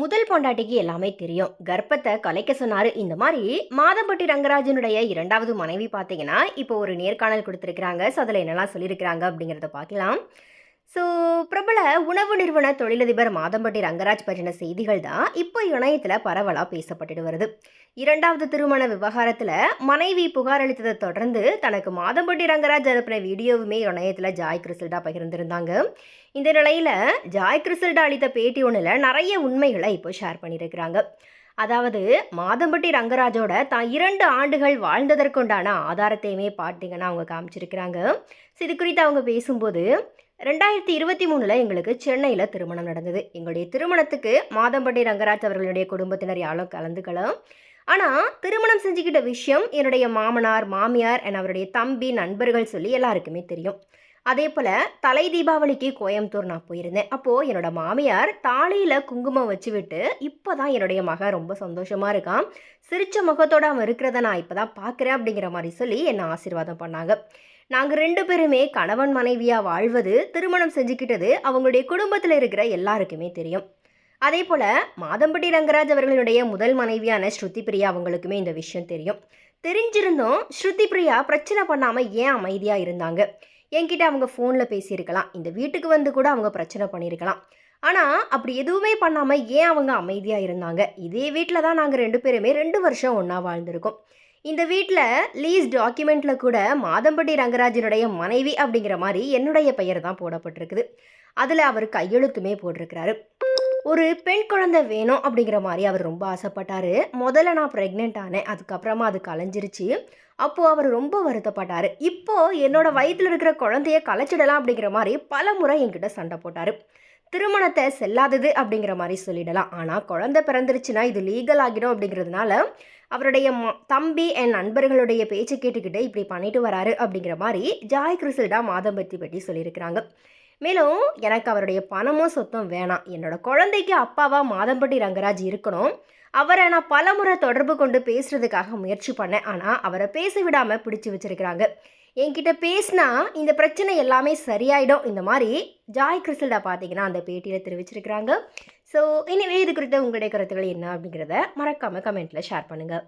முதல் பொண்டாட்டிக்கு எல்லாமே தெரியும். கர்ப்பத்தை கலைக்க சொன்னாரு. இந்த மாதிரி மாதம்பட்டி ரங்கராஜனுடைய இரண்டாவது மனைவி பார்த்தீங்கன்னா இப்போ ஒரு நேர்காணல் கொடுத்துருக்குறாங்க. ஸோ அதில் என்னெல்லாம் சொல்லியிருக்கிறாங்க அப்படிங்கிறத பார்க்கலாம். ஸோ பிரபல உணவு நிறுவன தொழிலதிபர் மாதம்பட்டி ரங்கராஜ் பற்றின செய்திகள் தான் இப்போ இணையத்தில் பரவலாக பேசப்பட்டுட்டு வருது. இரண்டாவது திருமண விவகாரத்தில் மனைவி புகார் அளித்ததை தொடர்ந்து தனக்கு மாதம்பட்டி ரங்கராஜ் அனுப்பின வீடியோவுமே இணையத்தில் ஜாய் கிறிஸ்டா பகிர்ந்திருந்தாங்க. இந்த நிலையில் ஜாய் கிறிஸ்டா அளித்த பேட்டி ஒன்றில் நிறைய உண்மைகளை இப்போ ஷேர் பண்ணியிருக்கிறாங்க அதாவது மாதம்பட்டி ரங்கராஜோட தான் இரண்டு ஆண்டுகள் வாழ்ந்ததற்குண்டான ஆதாரத்தையுமே பார்த்தீங்கன்னா அவங்க காமிச்சிருக்கிறாங்க. ஸோ இது குறித்து அவங்க பேசும்போது ரெண்டாயிரத்தி இருபத்தி மூணில் எங்களுக்கு சென்னையில் திருமணம் நடந்தது. எங்களுடைய திருமணத்துக்கு மாதம்பட்டி ரங்கராஜ் அவர்களுடைய குடும்பத்தினர் யாரும் கலந்துக்கலாம் ஆனால் திருமணம் செஞ்சுக்கிட்ட விஷயம் என்னுடைய மாமனார் மாமியார் என் அவருடைய தம்பி நண்பர்கள் சொல்லி எல்லாருக்குமே தெரியும். அதே போல் தலை தீபாவளிக்கு கோயம்புத்தூர் நான் போயிருந்தேன். அப்போது என்னோட மாமியார் தாலியில் குங்குமம் வச்சு விட்டு இப்போ தான் என்னுடைய மகன் ரொம்ப சந்தோஷமாக இருக்கான். சிரிச்ச முகத்தோடு அவன் இருக்கிறத நான் இப்போ தான் பார்க்குறேன் அப்படிங்கிற மாதிரி சொல்லி என்னை ஆசீர்வாதம் பண்ணாங்க. நாங்கள் ரெண்டு பேருமே கணவன் மனைவியாக வாழ்வது திருமணம் செஞ்சுக்கிட்டது அவங்களுடைய குடும்பத்தில் இருக்கிற எல்லாருக்குமே தெரியும். அதே போல் மாதம்பட்டி ரங்கராஜ் அவர்களுடைய முதல் மனைவியான ஸ்ருதி பிரியா அவங்களுக்குமே இந்த விஷயம் தெரியும். தெரிஞ்சிருந்தும் ஸ்ருதி பிரியா பிரச்சனை பண்ணாமல் ஏன் அமைதியாக இருந்தாங்க? என்கிட்ட அவங்க ஃபோனில் பேசியிருக்கலாம். இந்த வீட்டுக்கு வந்து கூட அவங்க பிரச்சனை பண்ணியிருக்கலாம். ஆனால் அப்படி எதுவுமே பண்ணாமல் ஏன் அவங்க அமைதியாக இருந்தாங்க? இதே வீட்டில் தான் நாங்கள் ரெண்டு பேருமே ரெண்டு வருஷம் ஒன்றா வாழ்ந்திருக்கோம். இந்த வீட்டில் லீஸ் டாக்குமெண்ட்டில் கூட மாதம்பட்டி ரங்கராஜனுடைய மனைவி அப்படிங்கிற மாதிரி என்னுடைய பெயர் தான் போடப்பட்டிருக்குது. அதில் அவர் கையெழுத்துமே போட்டிருக்கிறாரு. ஒரு பெண் குழந்தை வேணும் அப்படிங்கிற மாதிரி அவர் ரொம்ப ஆசைப்பட்டார். முதல்ல நான் ப்ரெக்னென்ட் ஆனேன் அதுக்கப்புறமா அது கலைஞ்சிருச்சு. அப்போது அவர் ரொம்ப வருத்தப்பட்டார். இப்போது என்னோடய வயிற்றில் இருக்கிற குழந்தைய கலைச்சிடலாம் அப்படிங்கிற மாதிரி பல முறை என்கிட்ட சண்டை போட்டார். திருமணத்தை செல்லாதது அப்படிங்கிற மாதிரி சொல்லிடலாம். ஆனால் குழந்தை பிறந்துருச்சுன்னா இது லீகல் ஆகிடும் அப்படிங்கிறதுனால அவருடைய ம தம்பி என் நண்பர்களுடைய பேச்சு கேட்டுக்கிட்டு இப்படி பண்ணிட்டு வராரு அப்படிங்கிற மாதிரி ஜாய் கிறிசில்டா மாதம்பத்தி பற்றி சொல்லியிருக்கிறாங்க. மேலும் எனக்கு அவருடைய பணமும் சொத்தும் வேணாம். என்னோட குழந்தைக்கு அப்பாவா மாதம்பட்டி ரங்கராஜ் இருக்கணும். அவரை நான் பலமுறை தொடர்பு கொண்டு பேசுறதுக்காக முயற்சி பண்ணேன். ஆனால் அவரை பேச விடாமல் பிடிச்சி வச்சிருக்கிறாங்க. என்கிட்ட பேசினா இந்த பிரச்சனை எல்லாமே சரியாயிடும். இந்த மாதிரி ஜாய் கிறிஸ்டல்டா பார்த்தீங்கன்னா அந்த பேட்டியில் தெரிவிச்சிருக்கிறாங்க. ஸோ இனிவே இது குறித்த உங்களுடைய கருத்துக்கள் என்ன அப்படிங்கிறத மறக்காமல் கமெண்ட்டில் ஷேர் பண்ணுங்கள்